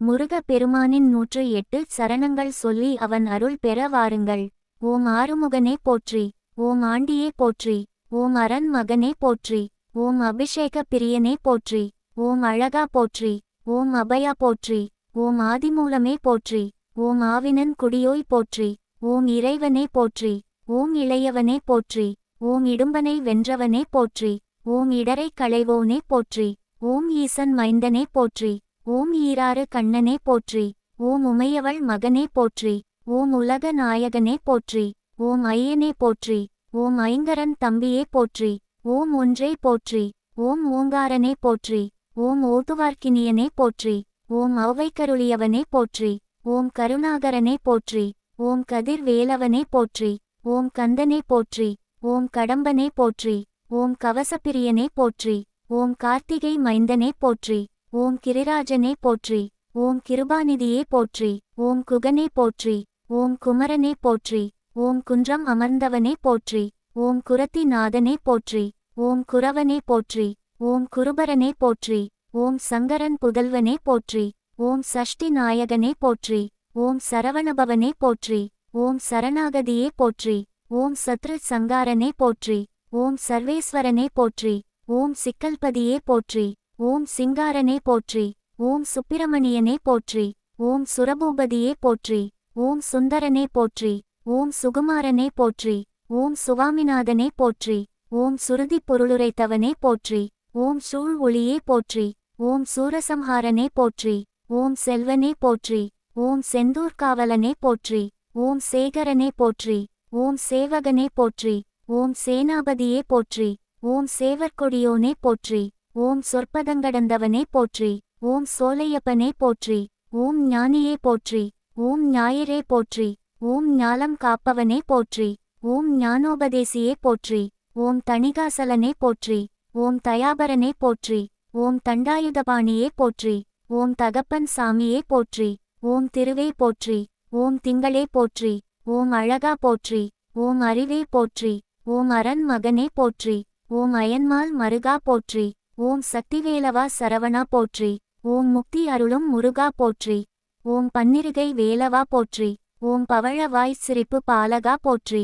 முருக பெருமானின் நூற்று எட்டு சரணங்கள் சொல்லி அவன் அருள் பெற வாருங்கள் ஓம் ஆறுமுகனே போற்றி ஓம் ஆண்டியே போற்றி ஓம் அரண் மகனே போற்றி ஓம் அபிஷேக பிரியனே போற்றி ஓம் அழகா போற்றி ஓம் அபயா போற்றி ஓம் ஆதிமூலமே போற்றி ஓம் ஆவினன் குடியோய் போற்றி ஓம் இறைவனே போற்றி ஓம் இளையவனே போற்றி ஓம் இடும்பனை வென்றவனே போற்றி ஓம் இடரை களைவோனே போற்றி ஓம் ஈசன் மைந்தனே போற்றி ஓம் ஈராறு கண்ணனே போற்றி ஓம் உமையவள் மகனே போற்றி ஓம் உலக நாயகனே போற்றி ஓம் ஐயனே போற்றி ஓம் ஐங்கரன் தம்பியே போற்றி ஓம் ஒன்றே போற்றி ஓம் ஓங்காரனே போற்றி ஓம் ஓதுவார்க்கினியனே போற்றி ஓம் அவைக்கருளியவனே போற்றி ஓம் கருணாகரனே போற்றி ஓம் கதிர் வேலவனே போற்றி ஓம் கந்தனே போற்றி ஓம் கடம்பனே போற்றி ஓம் கவசப்பிரியனே போற்றி ஓம் கார்த்திகை மைந்தனே போற்றி ஓம் கிரிராஜனே போற்றி ஓம் கிருபாநிதியே போற்றி ஓம் குகனே போற்றி ஓம் குமரனே போற்றி ஓம் குன்றம் அமர்ந்தவனே போற்றி ஓம் குரத்தி நாதனே போற்றி ஓம் குரவனே போற்றி ஓம் குருபரனே போற்றி ஓம் சங்கரன் புதல்வனே போற்றி ஓம் சஷ்டி நாயகனே போற்றி ஓம் சரவணபவனே போற்றி ஓம் சரணாகதியே போற்றி ஓம் சத்ரு சங்காரனே போற்றி ஓம் சர்வேஸ்வரனே போற்றி ஓம் சிக்கல்பதியே போற்றி ஓம் சிங்காரனே போற்றி ஓம் சுப்பிரமணியனே போற்றி ஓம் சுரபூபதியே போற்றி ஓம் சுந்தரனே போற்றி ஓம் சுகுமாரனே போற்றி ஓம் சுவாமிநாதனே போற்றி ஓம் சுருதி பொருளுரைத்தவனே போற்றி ஓம் சூழ் ஒளியே போற்றி ஓம் சூரசம்ஹாரனே போற்றி ஓம் செல்வனே போற்றி ஓம் செந்தூர்காவலனே போற்றி ஓம் சேகரனே போற்றி ஓம் சேவகனே போற்றி ஓம் சேனாபதியே போற்றி ஓம் சேவற்கொடியோனே போற்றி ஓம் சொற்பதங்கடந்தவனே போற்றி ஓம் சோலையப்பனே போற்றி ஓம் ஞானியே போற்றி ஓம் ஞாயிறே போற்றி ஓம் ஞாலம் காப்பவனே போற்றி ஓம் ஞானோபதேசியே போற்றி ஓம் தணிகாசலனே போற்றி ஓம் தயாபரனே போற்றி ஓம் தண்டாயுதபாணியே போற்றி ஓம் தகப்பன் சாமியே போற்றி ஓம் திருவே போற்றி ஓம் திங்களே போற்றி ஓம் அழகா போற்றி ஓம் அறிவே போற்றி ஓம் அரண் மகனே போற்றி ஓம் அயன்மால் மருகா போற்றி ஓம் சக்திவேலவா சரவணா போற்றி ஓம் முக்தி அருளும் முருகா போற்றி ஓம் பன்னிருகை வேலவா போற்றி ஓம் பவழவாய் சிரிப்பு பாலகா போற்றி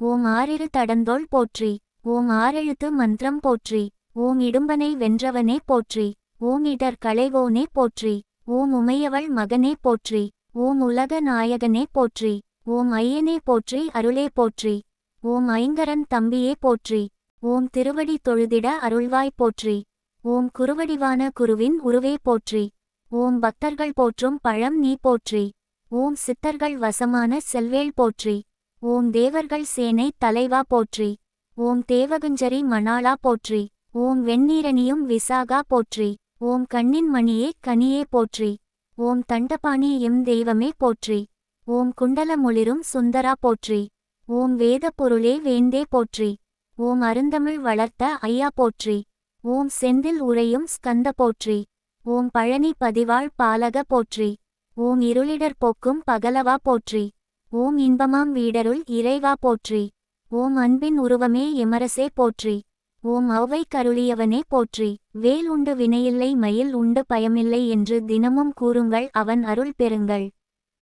ஓம் ஆறிரு தடந்தோள் போற்றி ஓம் ஆறெழுத்து மந்திரம் போற்றி ஓம் இடும்பனை வென்றவனே போற்றி ஓம் இடர் களைவோனே போற்றி ஓம் உமையவள் மகனே போற்றி ஓம் உலக நாயகனே போற்றி ஓம் ஐயனே போற்றி அருளே போற்றி ஓம் ஐங்கரன் தம்பியே போற்றி ஓம் திருவடி தொழுதிட அருள்வாய் போற்றி ஓம் குருவடிவான குருவின் உருவே போற்றி ஓம் பக்தர்கள் போற்றும் பழம் நீ போற்றி ஓம் சித்தர்கள் வசமான செல்வேள் போற்றி ஓம் தேவர்கள் சேனை தலைவா போற்றி ஓம் தேவகுஞ்சரி மணாளா போற்றி ஓம் வெண்ணீரணியும் விசாகா போற்றி ஓம் கண்ணின் மணியே கனியே போற்றி ஓம் தண்டபாணி எம் தெய்வமே போற்றி ஓம் குண்டலமொளிரும் சுந்தரா போற்றி ஓம் வேத பொருளே வேந்தே போற்றி ஓம் அருந்தமிழ் வளர்த்த ஐயா போற்றி ஓம் செந்தில் உரையும் ஸ்கந்த போற்றி. ஓம் பழனி பதிவாள் பாலக போற்றி. ஓம் இருளிடர் போக்கும் பகலவா போற்றி. ஓம் இன்பமாம் வீடருள் இறைவா போற்றி. ஓம் அன்பின் உருவமே எமரசே போற்றி. ஓம் அவை கருளியவனே போற்றி. வேல் உண்டு வினையில்லை மயில் உண்டு பயமில்லை என்று தினமும் கூறுங்கள் அவன் அருள் பெறுங்கள்.